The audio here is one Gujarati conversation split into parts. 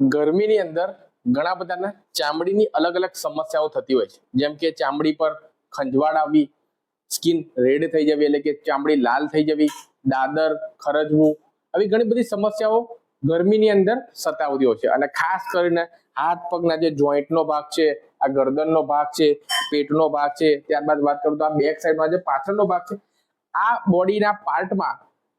ગરમીની અંદર ઘણા બધાના ચામડીની અલગ અલગ સમસ્યાઓ થતી હોય છે. જેમ કે ચામડી પર ખંજવાળ આવવી સ્કિન રેડ થઈ જવી એટલે કે ચામડી લાલ થઈ જવી, દાદર ખરજવું, આવી ઘણી બધી સમસ્યાઓ ગરમીની અંદર સતાવતી હોય છે. અને ખાસ કરીને હાથ પગના જે જોઈન્ટનો ભાગ છે, આ ગરદનનો ભાગ છે, પેટનો ભાગ છે, ત્યારબાદ વાત કરું તો આ બેક સાઈડમાં જે પાછળનો ભાગ છે, આ બોડીના પાર્ટમાં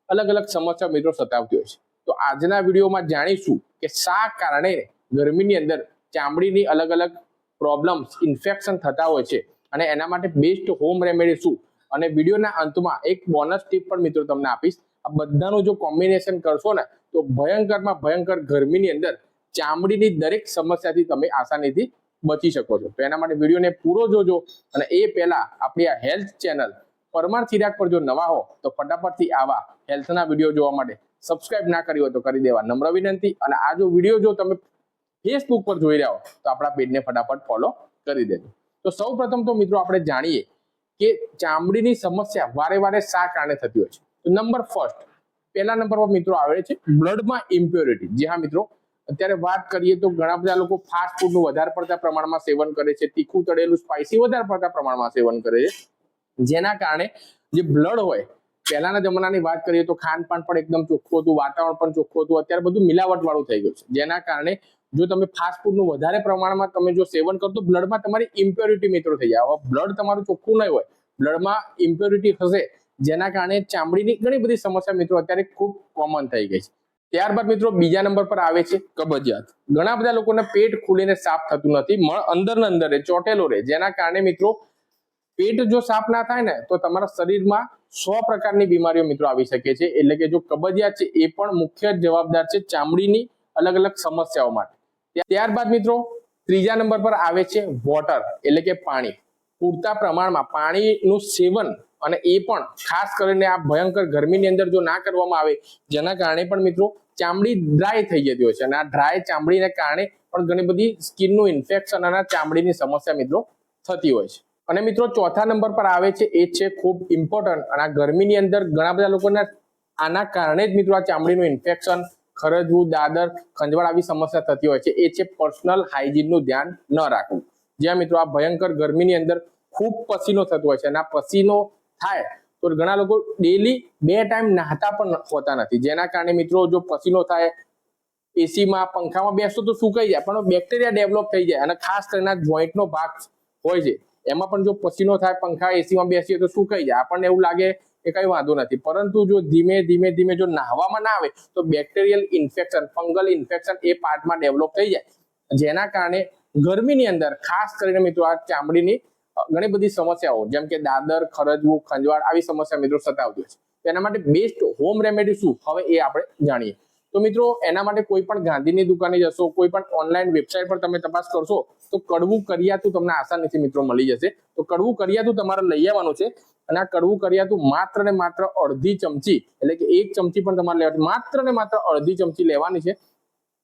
અલગ અલગ સમસ્યા મિત્રો સતાવતી હોય છે. તો આજના વિડીયોમાં જાણીશું કે શા કારણે ગરમીની અંદર ચામડીની અલગ અલગ પ્રોબ્લેમ્સ ઇન્ફેક્શન થતા હોય છે. અને એના માટે બેસ્ટ હોમ રેમેડી શું? અને વિડીયોના અંતમાં એક બોનસ ટીપ પણ મિત્રો તમને આપીશ. આ બધાનું જો કોમ્બિનેશન કરશો ને, તો ભયંકરમાં ભયંકર ગરમીની અંદર ચામડીની દરેક સમસ્યાથી તમે આસાનીથી બચી શકો છો. તો એના માટે વિડીયોને પૂરો જોજો. અને એ પહેલા આપણી આ હેલ્થ ચેનલ પરમાર ચિરાગ પર જો નવા હો, તો ફટાફટથી આવા હેલ્થના વીડિયો જોવા માટે સબસ્ક્રાઇબ ના કર્યું હોય તો કરી દેવા નમ્ર વિનંતી. અને આ જો વીડિયો જો તમે ફેસબુક પર જોઈ રહ્યા હો, તો આપણા પેજને ફટાફટ ફોલો કરી દેજો. તો સૌ પ્રથમ તો મિત્રો આપણે જાણીએ કે ચામડીની સમસ્યા વારે વારે શા કારણે થતી હોય છે? તો નંબર ફર્સ્ટ પહેલા નંબર પર મિત્રો આવે છે બ્લડમાં ઇમ્પ્યોરિટી જી હા મિત્રો, અત્યારે વાત કરીએ તો ઘણા બધા લોકો ફાસ્ટ ફૂડનું વધારે પડતા પ્રમાણમાં સેવન કરે છે, તીખું તળેલું સ્પાઇસી વધારે પડતા પ્રમાણમાં સેવન કરે છે. જેના કારણે જે બ્લડ હોય પહેલાના જમાનાની વાત કરીએ તો ખાનપાન પણ એકદમ ચોખ્ખું હતું, વાતાવરણ પણ ચોખ્ખું હતું. અત્યારે બધું મિલાવટ વાળું થઈ ગયું છે. જેના કારણે જો તમે ફાસ્ટ ફૂડનું વધારે પ્રમાણમાં તમે જો સેવન કરો તો બ્લડમાં તમારી ઇમ્પ્યોરિટી મિત્રો થઈ જાય. બ્લડ તમારું ચોખ્ખું નહીં હોય. બ્લડમાં ઇમ્પ્યોરિટી હશે જેના કારણે ચામડીની ઘણી બધી સમસ્યા મિત્રો અત્યારે ખૂબ કોમન થઈ ગઈ છે. ત્યારબાદ મિત્રો બીજા નંબર પર આવે છે કબજિયાત. ઘણા બધા લોકોને પેટ ખુલીને સાફ થતું નથી, મળ અંદર અંદર રહે, ચોટેલો રહે. જેના કારણે મિત્રો પેટ જો સાફ ના થાય ને, તો તમારા શરીરમાં સો પ્રકારની બીમારીઓ મિત્રો આવી શકે છે. એટલે કે જો કબજિયાત છે, એ પણ મુખ્ય જવાબદાર છે ચામડીની અલગ અલગ સમસ્યાઓ માટે. ત્યારબાદ મિત્રો, ત્રીજા નંબર પર આવે છે વોટર, એટલે કે પાણી. પૂરતા પ્રમાણમાં પાણીનું સેવન અને એ પણ ખાસ કરીને આ ભયંકર ગરમીની અંદર જો ના કરવામાં આવે, જેના કારણે પણ મિત્રો ચામડી ડ્રાય થઈ જતી હોય છે. અને આ ડ્રાય ચામડીને કારણે પણ ઘણી બધી સ્કિનનું ઇન્ફેક્શન અને ચામડીની સમસ્યા મિત્રો થતી હોય છે. અને મિત્રો ચોથા નંબર પર આવે છે, એ છે ખૂબ ઇમ્પોર્ટન્ટ અને આ ગરમીની અંદર ઘણા બધા લોકોના આના કારણે જ મિત્રો આ ચામડીનું ઇન્ફેક્શન ખરજવું, દાદર, ખંજવાળ આવી સમસ્યા થતી હોય છે. એ છે પર્સનલ હાઇજીનનું ધ્યાન ન રાખવું. જ્યાં મિત્રો આ ભયંકર ગરમીની અંદર ખૂબ પસીનો થતો હોય છે. અને આ પસીનો થાય તો ઘણા લોકો ડેલી બે ટાઈમ નહાતા પણ હોતા નથી. જેના કારણે મિત્રો જો પસીનો થાય એસીમાં પંખામાં બેસતો તો સુકાઈ જાય, પણ બેક્ટેરિયા ડેવલપ થઈ જાય. અને ખાસ કરીને જોઈન્ટનો ભાગ હોય છે. એમાં પણ જો પસીનો થાય, પંખા, એસીમાં બેસીએ તો સુકાઈ જાય આપણને એવું લાગે કે કઈ વાંધો નથી. પરંતુ જો ધીમે ધીમે ધીમે જો નાહવામાં ના આવે, તો બેક્ટેરિયલ ઇન્ફેક્શન ફંગલ ઇન્ફેક્શન એ પાર્ટમાં ડેવલપ થઈ જાય. જેના કારણે ગરમીની અંદર, ખાસ કરીને મિત્રો, આ ચામડીની ઘણી બધી સમસ્યાઓ, જેમ કે દાદર, ખરજવું, ખંજવાળ, આવી સમસ્યા મિત્રો સતાવતી હોય છે. તેના માટે બેસ્ટ હોમ રેમેડી શું? હવે એ આપણે જાણીએ. તો મિત્રો, એના માટે કોઈ પણ ગાંધીની દુકાને જશો, કોઈ પણ ઓનલાઈન વેબસાઇટ પર તમે તપાસ કરશો, તો કડવું કરિયાતું તમને આસાનીથી મિત્રો મળી જશે. તો કડવું કરિયાતું તમારે લઈ આવવાનું છે અને આ કડવું કરિયાતું માત્ર ને માત્ર અડધી ચમચી, એટલે કે એક ચમચી પણ તમારે લેવાની માત્ર ને માત્ર અડધી ચમચી લેવાની છે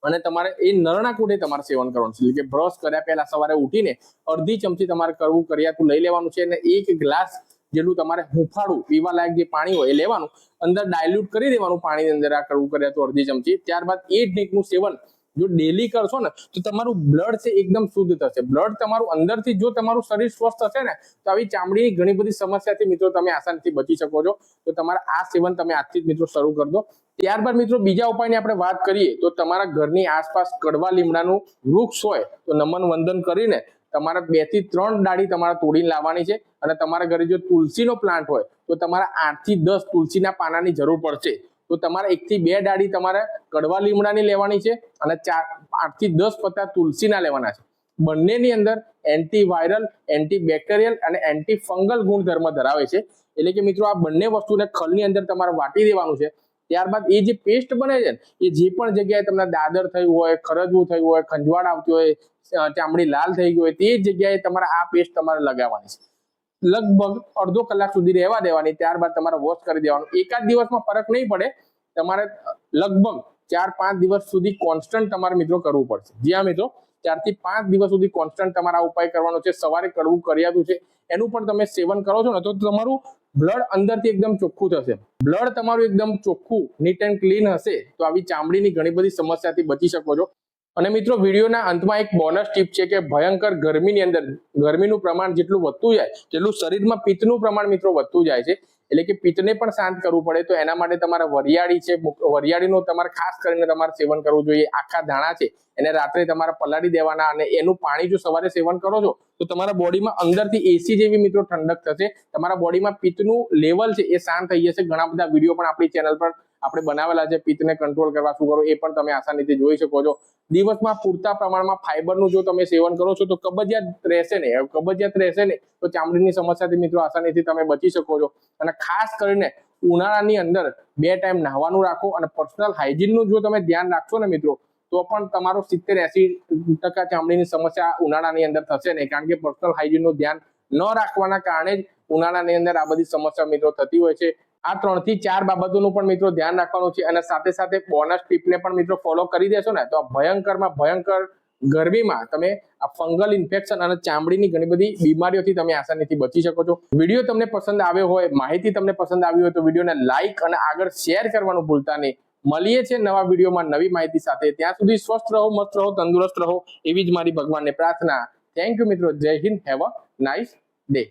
અને તમારે એ નરણા કુટે તમારે સેવન કરવાનું છે. એટલે કે બ્રશ કર્યા પહેલા સવારે ઉઠીને અડધી ચમચી તમારે કરવું કરિયાતું લઈ લેવાનું છે અને એક ગ્લાસ જેટલું તમારે હુંફાળું પીવા લાયક જે પાણી હોય એ લેવાનું, અંદર ડાયલ્યુટ કરી દેવાનું પાણીની અંદર આ કરવું કરિયાતું અડધી ચમચી. ત્યારબાદ એ ડ્રિંકનું સેવન, જો ડેલી કરશો ને, તો તમારું બ્લડ છે એકદમ શુદ્ધ થશે. બ્લડ તમારું અંદરથી, જો તમારું શરીર સ્વસ્થ હશે ને, તો આવી ચામડીની ઘણી બધી સમસ્યાથી મિત્રો તમે આસાનીથી બચી શકો છો. તો તમારા આ સેવન તમે આજથી જ મિત્રો શરૂ કરી દો. ત્યારબાદ મિત્રો બીજા ઉપાયની આપણે વાત કરીએ, તો તમારા ઘરની આસપાસ કડવા લીમડાનું વૃક્ષ હોય, તો નમન વંદન કરીને તમારા બેથી ત્રણ ડાળી તમારે તોડીને લાવવાની છે અને તમારા ઘરે જો તુલસીનો પ્લાન્ટ હોય, તો તમારે આઠથી દસ તુલસીના પાનાની જરૂર પડશે. તો તમારે એક થી બે ડાળી તમારે કડવા લીમડાની લેવાની છે અને ચાર, આઠથી દસ પત્તા તુલસીના લેવાના છે. બંનેની અંદર એન્ટી વાયરલ એન્ટી અને એન્ટી ફંગલ ગુણધર્મ ધરાવે છે. એટલે કે મિત્રો આ બંને વસ્તુને ખલની અંદર તમારે વાટી દેવાનું છે. ત્યારબાદ એ જે પેસ્ટ બને છે એ જે પણ જગ્યાએ તમને દાદર થયું હોય, ખરજવું થયું હોય, ખંજવાળ આવતી હોય ચામડી લાલ થઈ ગઈ હોય, તે જગ્યાએ તમારે આ પેસ્ટ તમારે લગાવવાની છે. લગભગ અડધો કલાક સુધી રહેવા દેવાની, ત્યારબાદ તમારે વોશ કરી દેવાનું. એકાદ દિવસમાં ફરક નહીં પડે, તમારે લગભગ ચાર પાંચ દિવસ સુધી કોન્સ્ટન્ટ તમારે મિત્રો કરવું પડશે. જી હા મિત્રો, ચારથી પાંચ દિવસ સુધી કોન્સ્ટન્ટ તમારે ઉપાય કરવાનો છે. સવારે કરવું કર્યાતું છે, એનું પણ તમે સેવન કરો છો ને, તો તમારું બ્લડ અંદરથી એકદમ ચોખ્ખું થશે. બ્લડ તમારું એકદમ ચોખ્ખું નીટ એન્ડ ક્લીન હશે, તો આવી ચામડીની ઘણી બધી સમસ્યાથી બચી શકો છો. અને મિત્રો, વિડીયોના અંતમાં એક બોનસ ટીપ છે કે ભયંકર ગરમીની અંદર, ગરમીનું પ્રમાણ જેટલું વધતું જાય, તેટલું શરીરમાં પિત્તનું પ્રમાણ મિત્રો વધતું જાય છે. એટલે કે પિત્તને પણ શાંત કરવું પડે. તો એના માટે તમારે વરિયાળી છે વરિયાળીનું તમારે ખાસ કરીને તમારે સેવન કરવું જોઈએ. આખા દાણા છે, એને રાત્રે તમારે પલાળી દેવાના અને એનું પાણી જો સવારે સેવન કરો છો, તો તમારા બોડીમાં અંદરથી એસી જેવી મિત્રો ઠંડક થશે. તમારા બોડીમાં પિત્તનું લેવલ છે એ શાંત થઈ જશે. ઘણા બધા વીડિયો પણ આપણી ચેનલ પર આપણે બનાવેલા છે, પિત્તને કંટ્રોલ કરવા શું કરો એ પણ તમે આસાનીથી જોઈ શકો છો. દિવસમાં પૂરતા પ્રમાણમાં ફાઈબરનું જો તમે સેવન કરો છો, તો કબજિયાત રહેશે ને કબજિયાત રહેશે ને તો ચામડીની સમસ્યાથી મિત્રો આસાનીથી તમે બચી શકો છો. અને ખાસ કરીને ઉનાળાની અંદર બે ટાઈમ નહાવાનું રાખો અને પર્સનલ હાઇજીનનું જો તમે ધ્યાન રાખશો ને મિત્રો, તો પણ તમારો સિત્તેર એસી ટકા ચામડીની સમસ્યા ઉનાળાની અંદર થશે નહીં. કારણ કે પર્સનલ હાઇજીનનું ધ્યાન ન રાખવાના કારણે જ ઉનાળાની અંદર આ બધી સમસ્યા મિત્રો થતી હોય છે. આ ત્રણથી ચાર બાબતોનું પણ મિત્રો ધ્યાન રાખવાનું છે અને સાથે સાથે બોનસ ટીપને પણ મિત્રો ફોલો કરી દેશો ને તો ભયંકરમાં ભયંકર ગરમીમાં તમે આ ફંગલ ઇન્ફેક્શન અને ચામડીની ઘણી બધી બીમારીઓથી તમે આસાનીથી બચી શકો છો. વીડિયો તમને પસંદ આવ્યો હોય, માહિતી તમને પસંદ આવી હોય તો વિડીયોને લાઈક અને આગળ શેર કરવાનું ભૂલતા નહીં. મળીએ છીએ નવા વિડીયોમાં નવી માહિતી સાથે. ત્યાં સુધી સ્વસ્થ રહો, મસ્ત રહો, તંદુરસ્ત રહો એવી જ મારી ભગવાનને પ્રાર્થના. થેન્ક યુ મિત્રો. Jai Hind. Have a nice day